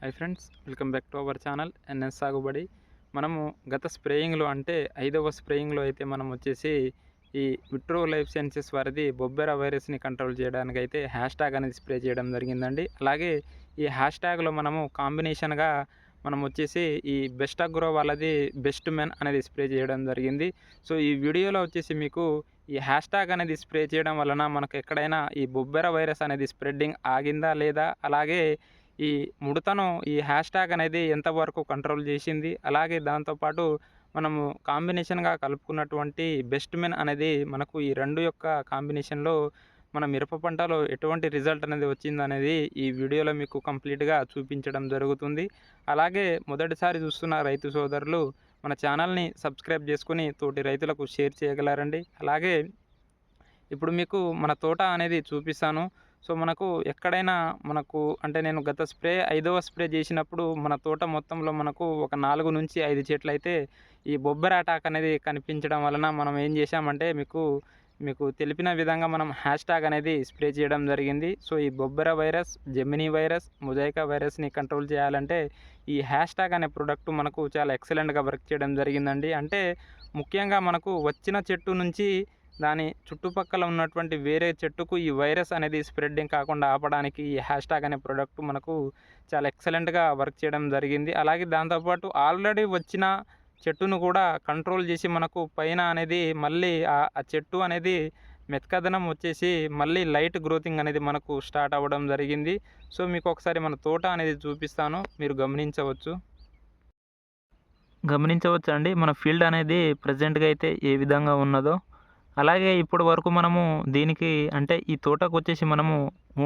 Hi friends welcome back to our channel NS Sagubadi. మనము గత స్ప్రేయింగ్లో అంటే ఐదవ స్ప్రేయింగ్లో అయితే మనం వచ్చేసి ఈ విట్రో లైఫ్ సైన్సెస్ వారిది బొబ్బెర వైరస్ని కంట్రోల్ చేయడానికి అయితే హ్యాష్ ట్యాగ్ అనేది స్ప్రే చేయడం జరిగిందండి. అలాగే ఈ హ్యాష్ ట్యాగ్లో మనము కాంబినేషన్గా మనం వచ్చేసి ఈ బెస్ట్ అగ్రో వాళ్ళది బెస్ట్ మెన్ అనేది స్ప్రే చేయడం జరిగింది. సో ఈ వీడియోలో వచ్చేసి మీకు ఈ హ్యాష్ ట్యాగ్ అనేది స్ప్రే చేయడం వలన మనకు ఎక్కడైనా ఈ బొబ్బెర వైరస్ అనేది స్ప్రెడ్డింగ్ ఆగిందా లేదా? అలాగే ఈ ముడతను ఈ హ్యాష్ ట్యాగ్ అనేది ఎంతవరకు కంట్రోల్ చేసింది అలాగే దాంతోపాటు మనము కాంబినేషన్గా కలుపుకున్నటువంటి బెస్ట్ మెన్ అనేది మనకు ఈ రెండు యొక్క కాంబినేషన్లో మన మిరప పంటలో ఎటువంటి రిజల్ట్ అనేది వచ్చింది అనేది ఈ వీడియోలో మీకు కంప్లీట్గా చూపించడం జరుగుతుంది. అలాగే మొదటిసారి చూస్తున్న రైతు సోదరులు మన ఛానల్ని సబ్స్క్రైబ్ చేసుకుని తోటి రైతులకు షేర్ చేయగలరండి. అలాగే ఇప్పుడు మీకు మన తోట అనేది చూపిస్తాను. సో మనకు ఎక్కడైనా మనకు అంటే నేను గత స్ప్రే ఐదవ స్ప్రే చేసినప్పుడు మన తోట మొత్తంలో మనకు ఒక నాలుగు నుంచి ఐదు చెట్లు అయితే ఈ బొబ్బర అటాక్ అనేది కనిపించడం వలన మనం ఏం చేశామంటే మీకు మీకు తెలిపిన విధంగా మనం హ్యాష్ ట్యాగ్ అనేది స్ప్రే చేయడం జరిగింది. సో ఈ బొబ్బర వైరస్ జెమినీ వైరస్ మొజైకా వైరస్ని కంట్రోల్ చేయాలంటే ఈ హ్యాష్ ట్యాగ్ అనే ప్రోడక్ట్ మనకు చాలా ఎక్సలెంట్గా వర్క్ చేయడం జరిగిందండి. అంటే ముఖ్యంగా మనకు వచ్చిన చెట్టు నుంచి దాని చుట్టుపక్కల ఉన్నటువంటి వేరే చెట్టుకు ఈ వైరస్ అనేది స్ప్రెడ్డింగ్ కాకుండా ఆపడానికి ఈ హ్యాష్ ట్యాగ్ అనే ప్రోడక్ట్ మనకు చాలా ఎక్సలెంట్గా వర్క్ చేయడం జరిగింది. అలాగే దాంతోపాటు ఆల్రెడీ వచ్చిన చెట్టును కూడా కంట్రోల్ చేసి మనకు పైన అనేది మళ్ళీ ఆ చెట్టు అనేది మెత్కదనం వచ్చేసి మళ్ళీ లైట్ గ్రోతింగ్ అనేది మనకు స్టార్ట్ అవ్వడం జరిగింది. సో మీకు ఒకసారి మన తోట అనేది చూపిస్తాను. మీరు గమనించవచ్చు. గమనించవచ్చు అండి మన ఫీల్డ్ అనేది ప్రజెంట్గా అయితే ఏ విధంగా ఉన్నదో. అలాగే ఇప్పటి వరకు మనము దీనికి అంటే ఈ తోటకు వచ్చేసి మనము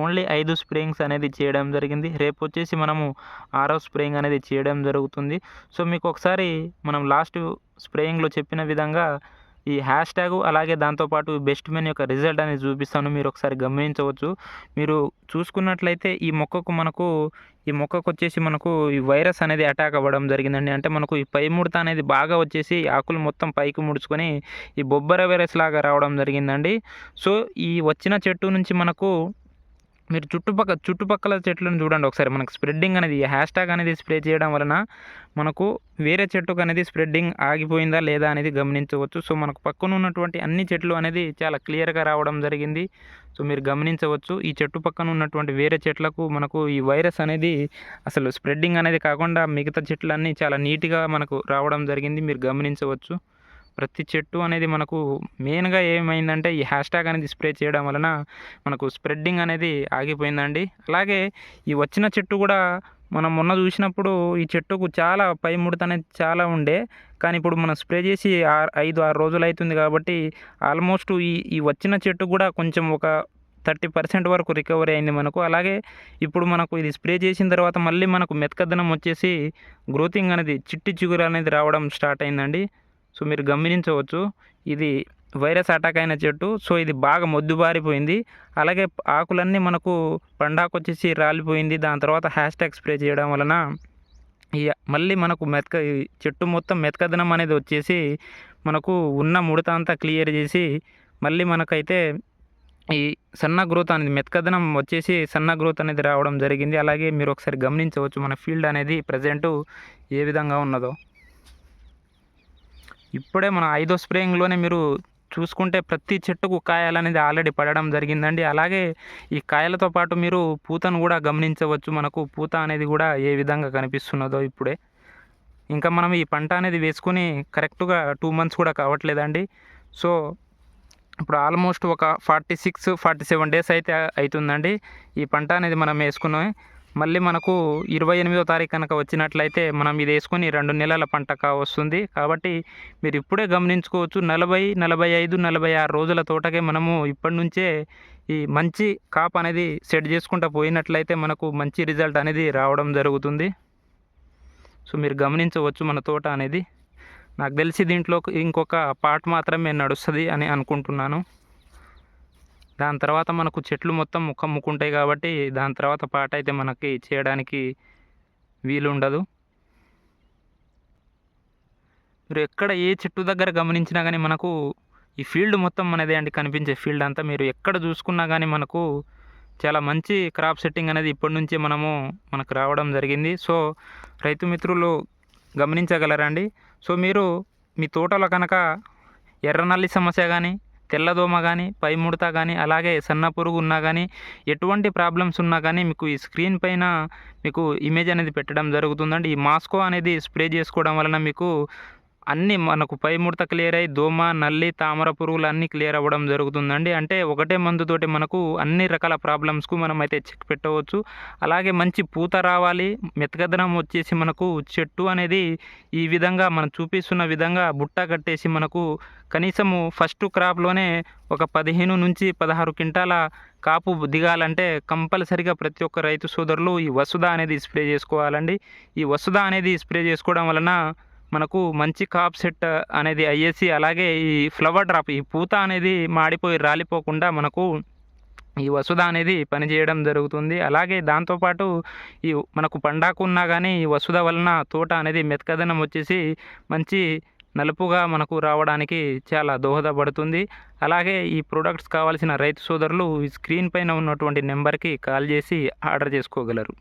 ఓన్లీ ఐదు స్ప్రేయింగ్స్ అనేది చేయడం జరిగింది. రేపు వచ్చేసి మనము ఆరో స్ప్రేయింగ్ అనేది చేయడం జరుగుతుంది. సో మీకు ఒకసారి మనం లాస్ట్ స్ప్రేయింగ్లో చెప్పిన విధంగా ఈ హ్యాష్ ట్యాగ్ అలాగే దాంతోపాటు బెస్ట్ మెన్ యొక్క రిజల్ట్ అనేది చూపిస్తాను. మీరు ఒకసారి గమనించవచ్చు. మీరు చూసుకున్నట్లయితే ఈ మొక్కకు మనకు ఈ మొక్కకు వచ్చేసి మనకు ఈ వైరస్ అనేది అటాక్ అవ్వడం జరిగిందండి. అంటే మనకు ఈ పై ముడత అనేది బాగా వచ్చేసి ఆకులు మొత్తం పైకి ముడుచుకొని ఈ బొబ్బర వైరస్ లాగా రావడం జరిగిందండి. సో ఈ వచ్చిన చెట్టు నుంచి మనకు మీరు చుట్టుపక్కల చుట్టుపక్కల చెట్లను చూడండి ఒకసారి. మనకు స్ప్రెడ్డింగ్ అనేది హ్యాష్ ట్యాగ్ అనేది స్ప్రే చేయడం వలన మనకు వేరే చెట్టుకు అనేది స్ప్రెడ్డింగ్ ఆగిపోయిందా లేదా అనేది గమనించవచ్చు. సో మనకు పక్కన ఉన్నటువంటి అన్ని చెట్లు అనేది చాలా క్లియర్గా రావడం జరిగింది. సో మీరు గమనించవచ్చు. ఈ చెట్టు పక్కన ఉన్నటువంటి వేరే చెట్లకు మనకు ఈ వైరస్ అనేది అసలు స్ప్రెడ్డింగ్ అనేది కాకుండా మిగతా చెట్లన్నీ చాలా నీట్గా మనకు రావడం జరిగింది. మీరు గమనించవచ్చు. ప్రతి చెట్టు అనేది మనకు మెయిన్గా ఏమైందంటే ఈ హ్యాష్ ట్యాగ్ అనేది స్ప్రే చేయడం వలన మనకు స్ప్రెడ్డింగ్ అనేది ఆగిపోయిందండి. అలాగే ఈ వచ్చిన చెట్టు కూడా మనం మొన్న చూసినప్పుడు ఈ చెట్టుకు చాలా పై ముడత అనేది చాలా ఉండే. కానీ ఇప్పుడు మనం స్ప్రే చేసి ఐదు ఆరు రోజులు అవుతుంది కాబట్టి ఆల్మోస్ట్ ఈ ఈ వచ్చిన చెట్టు కూడా కొంచెం ఒక థర్టీ పర్సెంట్ వరకు రికవరీ అయింది మనకు. అలాగే ఇప్పుడు మనకు ఇది స్ప్రే చేసిన తర్వాత మళ్ళీ మనకు మెతకదనం వచ్చేసి గ్రోతింగ్ అనేది చిట్టి చిగురు అనేది రావడం స్టార్ట్ అయిందండి. సో మీరు గమనించవచ్చు ఇది వైరస్ అటాక్ అయిన చెట్టు సో ఇది బాగా మొద్దుబారిపోయింది. అలాగే ఆకులన్నీ మనకు పండాకు వచ్చేసి రాలిపోయింది. దాని తర్వాత హ్యాష్ ట్యాగ్ స్ప్రే చేయడం వలన ఈ మళ్ళీ మనకు మెతక చెట్టు మొత్తం మెతకదనం అనేది వచ్చేసి మనకు ఉన్న ముడత అంతా క్లియర్ చేసి మళ్ళీ మనకైతే ఈ సన్న గ్రోత్ అనేది మెతకదనం వచ్చేసి సన్న గ్రోత్ అనేది రావడం జరిగింది. అలాగే మీరు ఒకసారి గమనించవచ్చు మన ఫీల్డ్ అనేది ప్రజెంటు ఏ విధంగా ఉన్నదో. ఇప్పుడే మన ఐదో స్ప్రేయింగ్లోనే మీరు చూసుకుంటే ప్రతి చెట్టుకు కాయలు అనేది ఆల్రెడీ పడడం జరిగిందండి. అలాగే ఈ కాయలతో పాటు మీరు పూతను కూడా గమనించవచ్చు. మనకు పూత అనేది కూడా ఏ విధంగా కనిపిస్తున్నదో ఇప్పుడే. ఇంకా మనం ఈ పంట అనేది వేసుకుని కరెక్ట్గా టూ మంత్స్ కూడా కావట్లేదండి. సో ఇప్పుడు ఆల్మోస్ట్ ఒక forty six forty seven days అయితే అవుతుందండి ఈ పంట అనేది మనం వేసుకున్నాం. మళ్ళీ మనకు ఇరవై ఎనిమిదో తారీఖు కనుక వచ్చినట్లయితే మనం ఇది వేసుకొని రెండు నెలల పంట వస్తుంది. కాబట్టి మీరు ఇప్పుడే గమనించుకోవచ్చు నలభై నలభై ఐదు నలభై ఆరు రోజుల తోటకే మనము ఇప్పటి నుంచే ఈ మంచి కాప్ అనేది సెట్ చేసుకుంటూ పోయినట్లయితే మనకు మంచి రిజల్ట్ అనేది రావడం జరుగుతుంది. సో మీరు గమనించవచ్చు మన తోట అనేది. నాకు తెలిసి దీంట్లో ఇంకొక పార్ట్ మాత్రమే నడుస్తుంది అని అనుకుంటున్నాను. దాని తర్వాత మనకు చెట్లు మొత్తం ముక్కమ్ముకుంటాయి కాబట్టి దాని తర్వాత పాట అయితే మనకి చేయడానికి వీలు ఉండదు మీరు ఎక్కడ ఏ చెట్టు దగ్గర గమనించినా కానీ మనకు ఈ ఫీల్డ్ మొత్తం మనదే అండి కనిపించే ఫీల్డ్ అంతా. మీరు ఎక్కడ చూసుకున్నా కానీ మనకు చాలా మంచి క్రాప్ సెట్టింగ్ అనేది ఇప్పటి నుంచే మనము మనకు రావడం జరిగింది. సో రైతు మిత్రులు గమనించగలరండి. సో మీరు మీ తోటలో కనుక ఎర్రనల్లి సమస్య కానీ తెల్లదోమ కానీ పై ముడత కానీ అలాగే సన్న పురుగు ఉన్నా కానీ ఎటువంటి ప్రాబ్లమ్స్ ఉన్నా కానీ మీకు ఈ స్క్రీన్ పైన మీకు ఇమేజ్ అనేది పెట్టడం జరుగుతుందండి. ఈ మాస్కో అనేది స్ప్రే చేసుకోవడం వలన మీకు అన్నీ మనకు పై ముడత క్లియర్ అయ్యి దోమ నల్లి తామర పురుగులు అన్నీ క్లియర్ అవ్వడం జరుగుతుందండి. అంటే ఒకటే మందుతోటి మనకు అన్ని రకాల ప్రాబ్లమ్స్కు మనం అయితే చెక్ పెట్టవచ్చు. అలాగే మంచి పూత రావాలి మెతకదనం వచ్చేసి మనకు చెట్టు అనేది ఈ విధంగా మనం చూపిస్తున్న విధంగా బుట్ట కట్టేసి మనకు కనీసము ఫస్ట్ క్రాప్లోనే ఒక పదిహేను నుంచి పదహారు క్వింటాల కాపు దిగాలంటే కంపల్సరిగా ప్రతి ఒక్క రైతు సోదరులు ఈ వసుధ అనేది స్ప్రే చేసుకోవాలండి. ఈ వసుధ అనేది స్ప్రే చేసుకోవడం వలన మనకు మంచి కాప్ సెట్ అనేది అయ్యేసి అలాగే ఈ ఫ్లవర్ డ్రాప్ ఈ పూత అనేది మాడిపోయి రాలిపోకుండా మనకు ఈ వసుధ అనేది పనిచేయడం జరుగుతుంది. అలాగే దాంతోపాటు ఈ మనకు పండాకు ఉన్నా కానీ ఈ వసుధ వలన తోట అనేది మెతకదనం వచ్చేసి మంచి నలుపుగా మనకు రావడానికి చాలా దోహదపడుతుంది. అలాగే ఈ ప్రోడక్ట్స్ కావాల్సిన రైతు సోదరులు ఈ స్క్రీన్ పైన ఉన్నటువంటి నెంబర్కి కాల్ చేసి ఆర్డర్ చేసుకోగలరు.